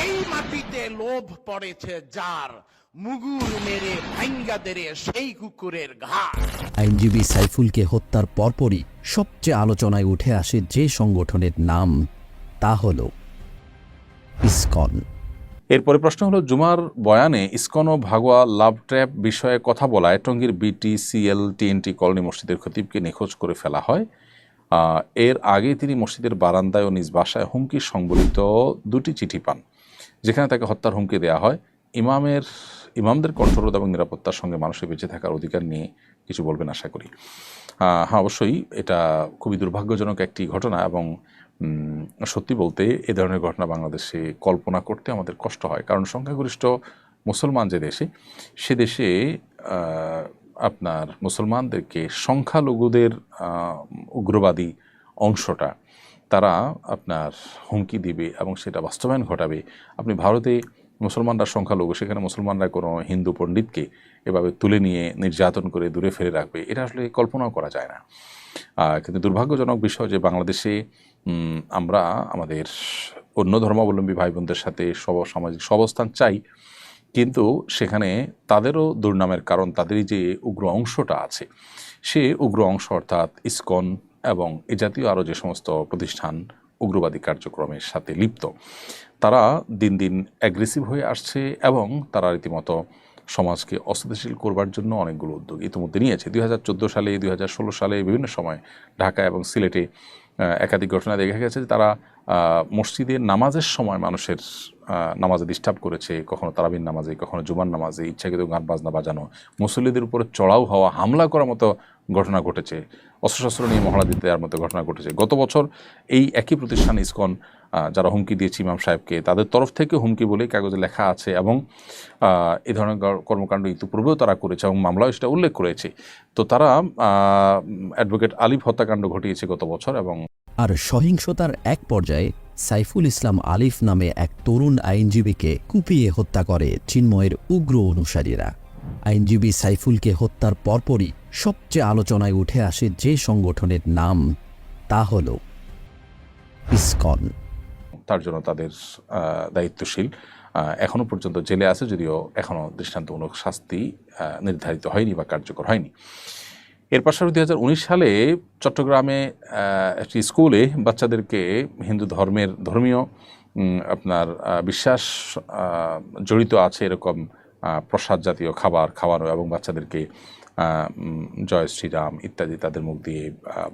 এই মাটিতে লোভ পড়েছে যার মুগুর মেরে ভাঙ্গা দেরে সেই কুকুরের ঘাড় আইনজীবী সাইফুলকে হত্যার পরপরই সবচেয়ে আলোচনায় উঠে আসে যে সংগঠনের নাম তা হল ইসকন। এরপরে প্রশ্ন হলো জুমার বয়ানে ইসকন ও ভাগোয়া লাভ ট্র্যাপ বিষয়ে কথা বলায় টঙ্গীর বিটি সিএল টিএনটি কলোনি মসজিদের খতিবকে নিখোঁজ করে ফেলা হয়। আহ, এর আগে তিনি মসজিদের বারান্দায় ও নিজ বাসায় হুমকি সংবলিত দুটি চিঠি পান। যেখানে তাকে হত্যার হুমকি দেওয়া হয়, ইমামের, ইমামদের কণ্ঠরোধ এবং নিরাপত্তার সঙ্গে মানুষের বেঁচে থাকার অধিকার নিয়ে কিছু বলবেন আশা করি। হ্যাঁ অবশ্যই এটা খুবই দুর্ভাগ্যজনক একটি ঘটনা এবং সত্যি বলতে এ ধরনের ঘটনা বাংলাদেশে কল্পনা করতে আমাদের কষ্ট হয়। কারণ সংখ্যাগরিষ্ঠ মুসলমান যে দেশে, সে দেশে আপনার মুসলমানদেরকে সংখ্যালঘুদের উগ্রবাদী অংশটা তারা আপনার হুমকি দিবে এবং সেটা বাস্তবায়ন ঘটাবে। আপনি ভারতে মুসলমানরা সংখ্যালঘু, সেখানে মুসলমানরা কোনো হিন্দু পণ্ডিতকে এভাবে তুলে নিয়ে নির্যাতন করে দূরে ফেলে রাখবে, এটা আসলে কল্পনাও করা যায় না। কিন্তু দুর্ভাগ্যজনক বিষয় যে বাংলাদেশে আমরা আমাদের অন্য ধর্মাবলম্বী ভাই বোনদের সাথে সব সামাজিক সবস্থান চাই, কিন্তু সেখানে তাদেরও দুর্নামের কারণ, তাদেরই যে উগ্র অংশটা আছে, সে উগ্র অংশ অর্থাৎ ইসকন এবং এ জাতীয় আরও যে সমস্ত প্রতিষ্ঠান উগ্রবাদী কার্যক্রমের সাথে লিপ্ত, তারা দিন দিন অ্যাগ্রেসিভ হয়ে আসছে এবং তারা রীতিমতো সমাজকে অস্থিতিশীল করবার জন্য অনেকগুলো উদ্যোগ ইতিমধ্যে নিয়েছে। দুই হাজার চোদ্দ সালে, দুই হাজার ষোলো সালে বিভিন্ন সময় ঢাকা এবং সিলেটে একাধিক ঘটনা দেখা গেছে যে তারা মসজিদে নামাজের সময় মানুষের নামাজে ডিস্টার্ব করেছে। কখনো তারাবিন নামাজে, কখনো জুমার নামাজে ইচ্ছাকৃত গান বাজনা বাজানো, মুসল্লিদের উপরে চড়াও হওয়া, হামলা করার মতো ঘটনা ঘটেছে। অস্ত্রশস্ত্র নিয়ে মহড়া দিতে দেওয়ার মতো ঘটনা ঘটেছে। গত বছর এই একই প্রতিষ্ঠান ইসকন যারা হুমকি দিয়েছে ইমাম সাহেবকে, তাদের তরফ থেকে হুমকি বলে কাগজে লেখা আছে এবং এ ধরনের কর্মকাণ্ড ইতিপূর্বেও তারা করেছে এবং মামলাও সেটা উল্লেখ করেছে। তো তারা অ্যাডভোকেট আলিফ হত্যাকাণ্ড ঘটিয়েছে গত বছর এবং আর সহিংসতার এক পর্যায়ে সাইফুল ইসলাম আলিফ নামে এক তরুণ আইনজীবীকে কুপিয়ে হত্যা করে চিন্ময়ের উগ্র অনুসারীরা। আইনজীবী সাইফুলকে হত্যার পরপরই সবচেয়ে আলোচনায় উঠে আসে যে সংগঠনের নাম তা হল ইসকন। তার জন্য তাদের দায়িত্বশীল। আহ, এখনও পর্যন্ত জেলে আছে যদিও এখনও দৃষ্টান্তমূলক শাস্তি নির্ধারিত হয়নি বা কার্যকর হয়নি। এর পাশাপাশি দুই হাজার উনিশ সালে চট্টগ্রামে একটি স্কুলে বাচ্চাদেরকে হিন্দু ধর্মের ধর্মীয় আপনার বিশ্বাস জড়িত আছে এরকম প্রসাদ জাতীয় খাবার খাওয়ানো এবং বাচ্চাদেরকে জয় শ্রীরাম ইত্যাদি তাদের মুখ দিয়ে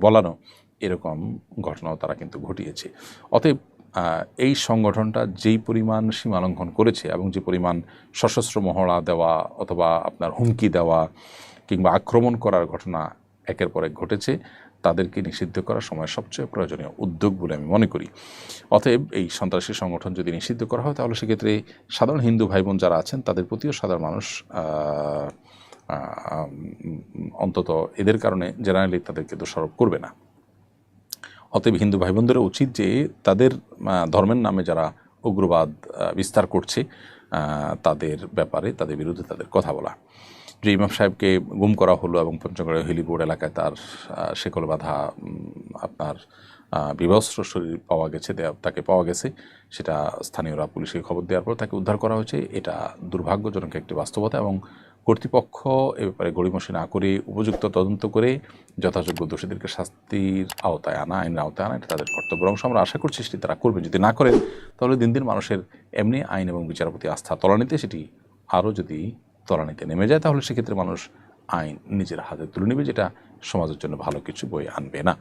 বলানো এরকম ঘটনাও তারা কিন্তু ঘটিয়েছে। অতএব এই সংগঠনটা যেই পরিমাণ সীমালঙ্ঘন করেছে এবং যে পরিমাণ সশস্ত্র মহড়া দেওয়া অথবা আপনার হুমকি দেওয়া কিংবা আক্রমণ করার ঘটনা একের পর এক ঘটেছে, তাদেরকে নিষিদ্ধ করার সময় সবচেয়ে প্রয়োজনীয় উদ্যোগ বলে আমি মনে করি। অতএব এই সন্ত্রাসী সংগঠন যদি নিষিদ্ধ করা হয়, তাহলে সেক্ষেত্রে সাধারণ হিন্দু ভাই বোন যারা আছেন, তাদের প্রতিও সাধারণ মানুষ অন্তত এদের কারণে জেনারেলি তাদেরকে দোষারোপ করবে না। অতএব হিন্দু ভাই বোনদেরও উচিত যে তাদের ধর্মের নামে যারা উগ্রবাদ বিস্তার করছে তাদের ব্যাপারে তাদের বিরুদ্ধে তাদের কথা বলা। যে ইমাম সাহেবকে গুম করা হলো এবং পঞ্চগড়ের হেলিবোর্ড এলাকায় তার শেকল বাঁধা আপনার বিভস্ত্র শরীর পাওয়া গেছে তাকে পাওয়া গেছে। সেটা স্থানীয়রা পুলিশকে খবর দেওয়ার পর তাকে উদ্ধার করা হয়েছে। এটা দুর্ভাগ্যজনক একটি বাস্তবতা এবং কর্তৃপক্ষ এ ব্যাপারে গড়িমসি না করে উপযুক্ত তদন্ত করে যথাযোগ্য দোষীদেরকে শাস্তির আওতায় আনা, আইনের আওতায় আনা, এটা তাদের কর্তব্য। অংশ আমরা আশা করছি সেটি তারা করবে। যদি না করেন, তাহলে দিন দিন মানুষের এমনি আইন এবং বিচারের প্রতি আস্থা তলানিতে সেটি আরও যদি তলানিতে নেমে যায়, তাহলে সেক্ষেত্রে মানুষ আইন নিজের হাতে তুলে নেবে, যেটা সমাজের জন্য ভালো কিছু বই আনবে না।